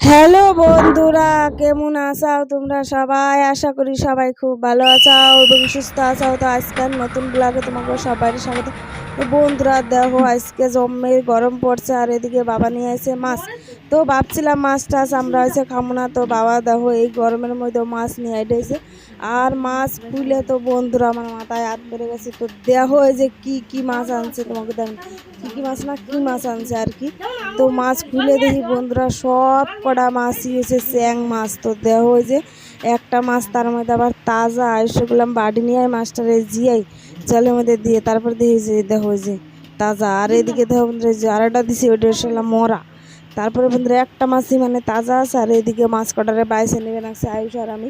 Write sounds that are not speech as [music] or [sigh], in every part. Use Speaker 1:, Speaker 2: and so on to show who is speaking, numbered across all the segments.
Speaker 1: Hello বন্ধুরা, কেমন আছাও তোমরা সবাই? আশা করি সবাই খুব ভালো আছাও এবং সুস্থ আছাও। তো আজকাল নতুন ব্লগে তোমাকে সবাই স্বাগত। তো বন্ধুরা দেখো, আজকে জম্মে গরম পড়ছে আর এদিকে বাবা নিয়ে আসে মাছ। তো ভাবছিলাম মাছ টাছ আমরা হয়েছে খাব না, তো বাবা দেখো এই গরমের মধ্যে মাছ নিয়ে আইটেছে আর মাছ খুলে তো বন্ধুরা আমার মাথায় হাত বেড়ে গেছে। তো দেখো এই যে কি কি মাছ আনছে তোমাকে দেখ কি কি মাছ না, কি মাছ আনছে আর কি। তো মাছ খুলে দেখি বন্ধুরা সব কটা মাছই হয়েছে চ্যাং মাছ। তো দেহ ওই যে একটা মাছ তার মধ্যে আবার তাজা এসে বাড়ি নিয়ে আয় মাছটারে জিয়াই। জলের মধ্যে দিয়ে, তারপর দেখি যে দেখো যে তাজা, আর এদিকে দেখো বন্ধুরা এই যে আরেকটা দিছি, ওইটা এসে মরা। তারপরে বন্ধুরা একটা মাছই মানে তাজা আছে, আর এদিকে মাছ কটারে বাইসে নেবে রাখছে আয়ুষ আর আমি।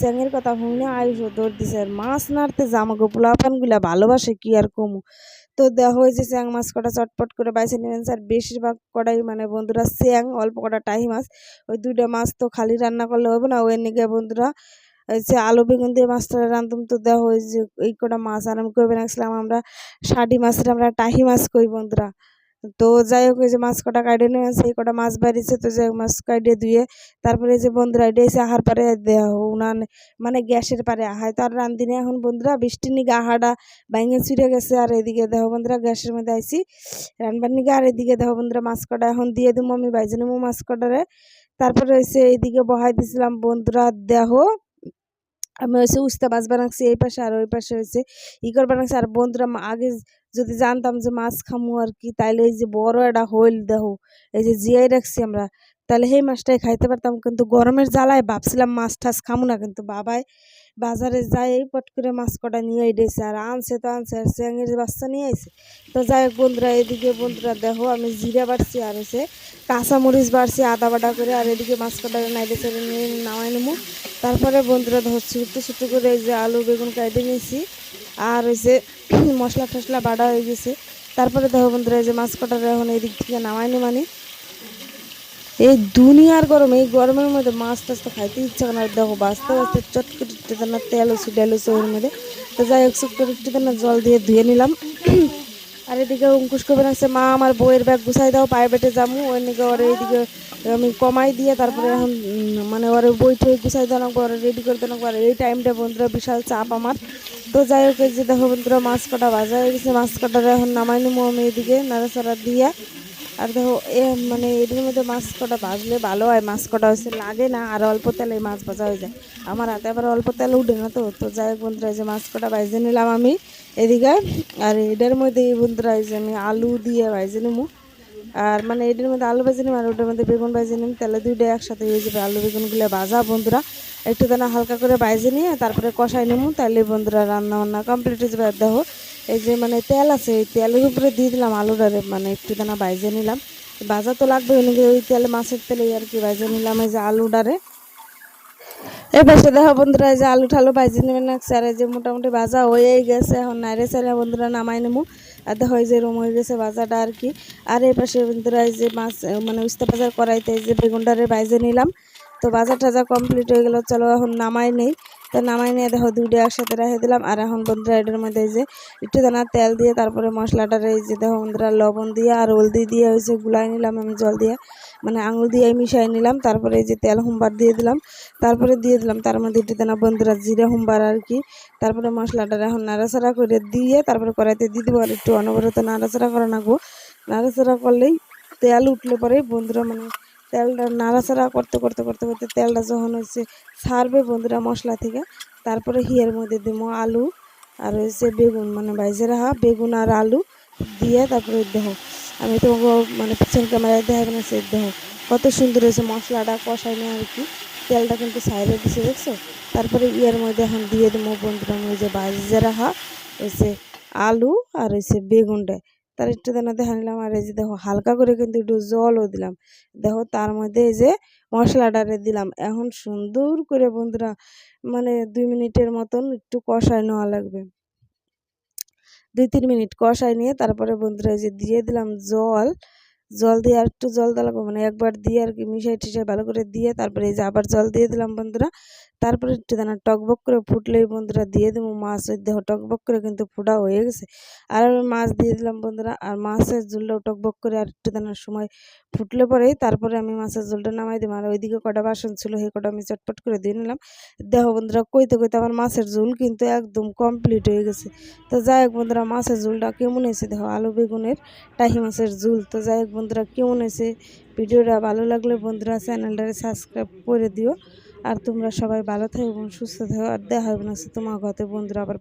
Speaker 1: স্যাঙের কথা শুনে আয়ুষও দৌড় দিছে, আর মাছ নাড়তে জামাগো পোলাপানগুলা ভালোবাসে, কি আর কমু। তো দেখো যে চ্যাং মাছ কটা চটপট করে বাইছে নেবেন স্যার, বেশিরভাগ কটাই মানে বন্ধুরা চ্যাং অল্প কটা টাই মাছ। ওই দুইটা মাছ তো খালি রান্না করলে হবে না, ওই নিকে বন্ধুরা যে আলু, বেগুন দিয়ে মাছটা রান্ধুম তো দেখো ওই যে এই কটা মাছ আর আমি করবে রাখছিলাম আমরা। ষাটি মাছের আমরা টাহি মাছ কই বন্ধুরা? তো যাই হোক যে মাছ কটা কাটে নিয়ে আসে এই কটা মাছ বাড়িছে তো যাই মাছ কাটে ধুয়ে তারপরে যে বন্ধুরা, এটা এসে আহার পারে দেওয়া উনান মানে গ্যাসের পারে আহায় তো আর রান্ধিনি এখন বন্ধুরা, বৃষ্টির নিগে আহাটা ভেঙে ছিঁড়ে গেছে। আর এদিকে দেহ বন্ধুরা, গ্যাসের মধ্যে আইসি রান্নার নিগে। আর এদিকে দেহ বন্ধুরা, মাছ কটা এখন দিয়ে দিব আমি বাইজে নেব মাছ কটারে। তারপরে হয়েছে এইদিকে বহাই দিছিলাম বন্ধুরা দেহ আমি হয়েছে উস্তা মাছ বানাচ্ছি এই পাশে আর ওই পাশে হয়েছে ই করে বানাচ্ছি আর বন্ধুরা আগে যদি জানতাম যে মাছ খামু আর কি, তাইলে এই যে বড় একটা হইল দেহ এই যে জিয়াই রাখছি আমরা তাহলে সেই মাছটাই খাইতে পারতাম। কিন্তু গরমের জ্বালায় ভাবছিলাম মাছ টাছ খামু না, কিন্তু বাবাই বাজারে যাই, পট করে মাছ কটা নিয়ে এসেছে আর আনছে তো আনছে আর চ্যাঙের বাচ্চা নিয়ে আইছে। তো যাই হোক বন্ধুরা, এদিকে বন্ধুরা দেখো, আমি জিরা বাড়ছি আর হচ্ছে কাঁচামরিচ বাড়ছি, আদা বাটা করে আর এদিকে মাছ কটা নাইলে ছেড়ে নিয়ে নামাই নেব। তারপরে বন্ধুরা ধরছি একটু ছোটো করে যে আলু, বেগুন কেটে নিয়েছি আর যে মশলা টশলা বাটা হয়ে গেছে। তারপরে দেখো বন্ধুরা, এই যে মাছ কটার এখন এদিক দিক থেকে নামাইনি মানে এই দুনিয়ার গরম, এই গরমের মধ্যে মাছ টাছ তো খাইতে ইচ্ছা করে না। দেখো বাঁচতে বাঁচতে চটকে না তেল ওষুধ ডেল ওর মধ্যে। তো যাই হোক করে না জল দিয়ে ধুয়ে নিলাম। [clears throat] আর এদিকে অঙ্কুশ কবে রাখছে মা, আমার বইয়ের ব্যাগ গুছাই দাও পায়ে বেটে যাব ওই দিকে ওর এইদিকে আমি কমাই দিয়ে তারপরে এখন মানে ওর বই টই গুছাই দেওয়া ওর রেডি করে দেওয়া আর এই টাইমটা বন্ধুরা বিশাল চাপ আমার। তো যাই হোক যে দেখো বন্ধুরা, মাছ কাটা ভাজা হয়ে গেছে। মাছ কাটাটা এখন নামাই নেব আমি এদিকে নাড়াচাড়া দিয়ে। আর দেখো, এ মানে এদের মধ্যে মাছ কটা ভাজলে ভালো হয়, মাছ কটা হচ্ছে লাগে না, আর অল্প তেলে মাছ ভাজা হয়ে যায়। আমার হাতে আবার অল্প তেল উঠে না তো তো যাই হোক বন্ধুরা যে মাছ কটা ভাজে নিলাম আমি এদিকে। আর এটার মধ্যে এই বন্ধুরা যে আমি আলু দিয়ে ভাজে নেব আর মানে এটার মধ্যে আলু ভাজে নিম আর ওটার মধ্যে বেগুন ভাজে নিম, তাহলে দুইটা একসাথে হয়ে যাবে আলু বেগুনগুলো ভাজা বন্ধুরা। একটু দানা হালকা করে ভাজে নিয়ে তারপরে কষাই নেব তাহলে বন্ধুরা রান্না বান্না কমপ্লিট হয়ে যাবে। দেখো এই যে মানে তেল আছে, এই তেলের উপরে দিয়ে দিলাম আলুটারে মানে একটু দানা ভাজে নিলাম। ভাজা তো লাগবে, ওই তেলে মাছের তেলে আর কি ভাজে নিলাম, এই যে আলুটারে। এই পাশে দেখো বন্ধুরা যে আলু ঠালু ভাজি নেবেন না এই যে মোটামুটি ভাজা হয়েই গেছে, এখন নাইরে চাইলে বন্ধুরা নামাই নেব। আর দেখো যে রুম হয়ে গেছে ভাজাটা আর কি। আর এই পাশে বন্ধুরা যে মাছ মানে উস্তা বাজার করাইতে যে বেগুনটারে ভাজে নিলাম। তো বাজার টাজা কমপ্লিট হয়ে গেল, চলো এখন নামাই নেই। তো নামাই নিয়ে দেখো দুইটা একসাথে রেখে দিলাম। আর এখন বন্ধুরা এটার মধ্যে এই যে একটু দানা তেল দিয়ে তারপরে মশলাটার এই যে দেখো বন্ধুরা লবণ দিয়ে আর হলদি দিয়ে ওই যে গুলাই নিলাম আমি জল দিয়ে। মানে আঙুল দিয়ে মিশাই নিলাম। তারপরে এই যে তেল হুম্বার দিয়ে দিলাম। তারপরে দিয়ে দিলাম তার মধ্যে একটু দানা বন্ধুরা জিরে হুম্বার আর কি। তারপরে মশলাটা এখন নাড়াচাড়া করে দিয়ে তারপরে কড়াইতে দিয়ে দেবো। আর একটু অনবরত নাড়াচাড়া করে রাখব নাড়াচাড়া করলেই তেল উঠলে পরে বন্ধুরা মানে তেলটা নাড়াচাড়া করতে করতে করতে করতে তেলটা যখন হচ্ছে ছাড়বে বন্ধুরা মশলা থেকে, তারপরে হিয়ের মধ্যে দেবো আলু আর হচ্ছে বেগুন মানে ভাইজে রাখা বেগুন আর আলু দিয়ে তারপরে দেহ। আমি তোমাকে মানে পিছন ক্যামেরায় দেখাবে না সে দেখো কত সুন্দর হয়েছে মশলাটা কষাই না আর কি। তেলটা কিন্তু সাইডে দিছে, দেখছ? তারপরে ইয়ের মধ্যে এখন দিয়ে দেবো বন্ধুরা, ওই যে ভাইজে রাখা হচ্ছে আলু আর হচ্ছে বেগুনটা। তার একটু দানা দেখা নিলাম, আর এই যে দেখো, হালকা করে কিন্তু একটু জলও দিলাম। দেখো, তার মধ্যে এই যে মশলাটারে দিলাম। এখন সুন্দর করে বন্ধুরা মানে দুই মিনিটের মতন একটু কষায় নেওয়া লাগবে। দুই, তিন মিনিট কষাই নিয়ে তারপরে বন্ধুরা এই যে দিয়ে দিলাম জল। জল দিয়ে আর একটু জল দেওয়া লাগবে মানে একবার দিয়ে আর কি মিশাই টিশাই ভালো করে দিয়ে তারপরে এই যে আবার জল দিয়ে দিলাম বন্ধুরা, তারপরে একটু দানা টকবক করে ফুটলেই বন্ধুরা দিয়ে দেবো, মাছ ওই দেহ টকবক করে কিন্তু ফোটা হয়ে গেছে। আর আমি মাছ দিয়ে দিলাম বন্ধুরা, আর মাছের ঝোলটাও টকবক করে আর একটু দানার সময় ফুটলে পরেই তারপরে আমি মাছের ঝোলটা নামাই দিলাম আর ওইদিকে কটা বাসন ছিল সেই কটা আমি চটপট করে দিয়ে নিলাম। দেহ বন্ধুরা কইতে কইতে আমার মাছের ঝোল কিন্তু একদম কমপ্লিট হয়ে গেছে। তো যাই হোক বন্ধুরা, মাছের ঝোলটা কেমন হয়েছে? দেখো আলু বেগুনের, টাহি মাছের ঝোল। তো যাই হোক বন্ধুরা কেমন হয়েছে? ভিডিওটা ভালো লাগলে বন্ধুরা চ্যানেলটা সাবস্ক্রাইব করে দিও। আর তোমরা সবাই ভালো থাকো এবং সুস্থ থাকো। আর দেখা হবে না তোমার ঘরে বন্ধুরা আবার